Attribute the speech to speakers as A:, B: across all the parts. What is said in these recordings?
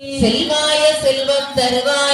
A: செல்வாய செல்வம் தருவாய்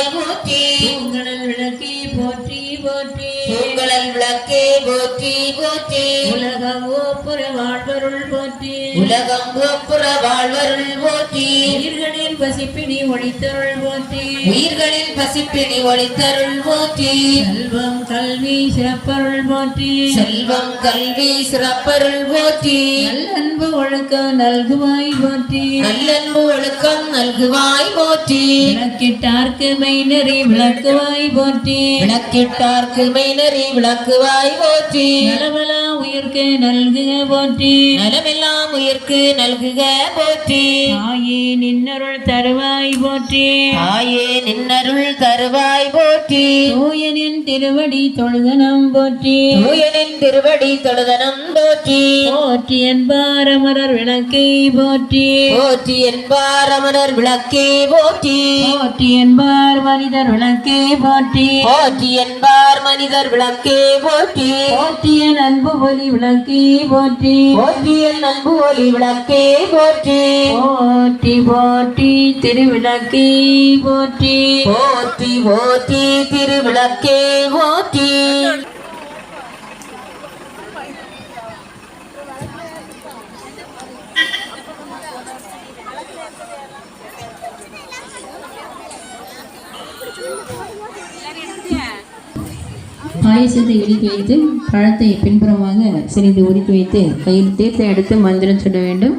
B: பூங்கடல் விளக்கே போற்றி போற்றி. உலகம் ஓப்புற வாழ்வருள் போற்றி.
A: உலகம் ஒப்புற வாழ்வருள் போற்றி.
B: உயிர்களின் பசிப்பினி ஒழித்தருள் போற்றி.
A: உயிர்களின் பசிப்பினி ஒளித்தருள் போற்றி.
B: செல்வம் கல்வி சிறப்பருள் போற்றி.
A: செல்வம் கல்வி சிறப்பருள் போற்றி.
B: நல்லன்பு ஒழுக்கம் நல்குவாய் போற்றி.
A: நல்லன்பு ஒழுக்கம் நல்குவாய் போற்றி.
B: விளக்கிட்டார்க்கு மெய்நெறி விளக்குவாய் போற்றி.
A: விளக்கிட்டார்க்கு மெய்நறி விளக்குவாய் போற்றி.
B: நலமலா உயிர்க்கு நல்குக போற்றி.
A: நலமெல்லாம் உயிர்க்கு நல்குக போற்றி.
B: ஆயே நின்னருள் தருவாய் போற்றி.
A: ஆயே நின்னருள் தருவாய் போற்றி.
B: தூயனின் திருவடி தொழுதனம் போற்றி.
A: தூயனின் திருவடி தொழுதனம் போற்றி.
B: போற்றி என்பார் அமரர் விளக்கை போற்றி.
A: போற்றி என்பார் அமரர் விளக்கே போற்றி.
B: போற்றி என்பார் மனிதர் விளக்கே போற்றி.
A: போற்றி என்பார் மனிதர் விளக்கே போற்றி.
B: போற்றிய அன்பு ஒலி விளக்கே போற்றி.
A: போற்றிய நன்பு ஒளி விளக்கே போற்றி.
B: போற்றி போற்றி திருவிளக்கே போற்றி.
A: போற்றி போற்றி திருவிளக்கே போற்றி.
B: பாயசத்தை இடித்து வைத்து பழத்தை பின்புறமாக சிறிது உரித்து வைத்து கையில் தீர்த்தை எடுத்து மந்திரம் சொல்ல வேண்டும்.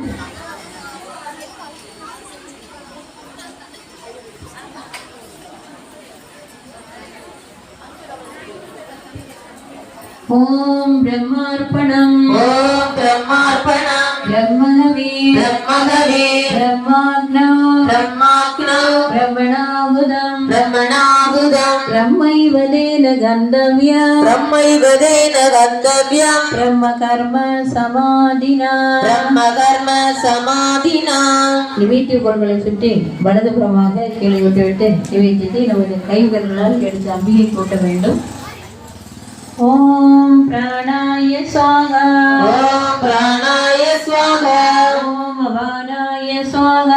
B: ஓம் பிரம்மார்ப்பணம்.
A: ஓம் பிரம்மார்ப்பணம்.
B: பிரம்மவே
A: பிரம்மகவே
B: பிரம்மாக்னோ
A: பிரம்மாக்னோ
B: பிரம்மணாகுதம்
A: பிரம்மணாபுதம்
B: பிரம்மைவதேன கந்தவ்யா
A: பிரம்மைவதேன கந்தவ்யம்.
B: பிரம்ம கர்ம சமாதினா.
A: பிரம்ம கர்ம சமாதினா.
B: நிவேத்திய பொருட்களை சுற்றி வலதுபுறமாக கீழே விட்டுவிட்டு நிவேத்தியத்தை நமது கைவிரல்களால் எடுத்து அம்பிகை கூட்ட வேண்டும். ஓம் பிராணாய சுவாகா.
A: ஓம் பிராணாய ஸ்வாகா
B: ஓம் அபானாய சுவாகா.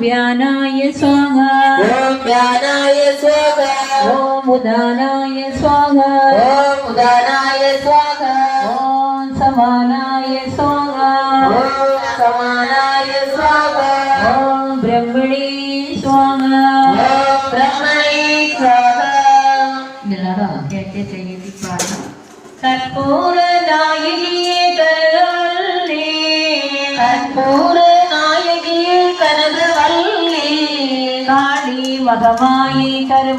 B: வியானாய சுவாகா.
A: ஓம் தியானாய ஸ்வாகா
B: ஓம் உதானாய சுவாகா.
A: ஓம் உதானாய ஸ்வாகா
B: ஓம் சமானாய சுவாகா.
A: ஓம் சமானாய ஸ்வாகா
B: ஓம் பிரம்மணி சுவாகா.
A: ஓம் பிரம்மணே ஸ்வாகா
B: எல்லாரும் கேட்டு செய்தி பாடலாம். கற்பூர நாயகியே கருளே
A: கற்பூர நாயகியே கனது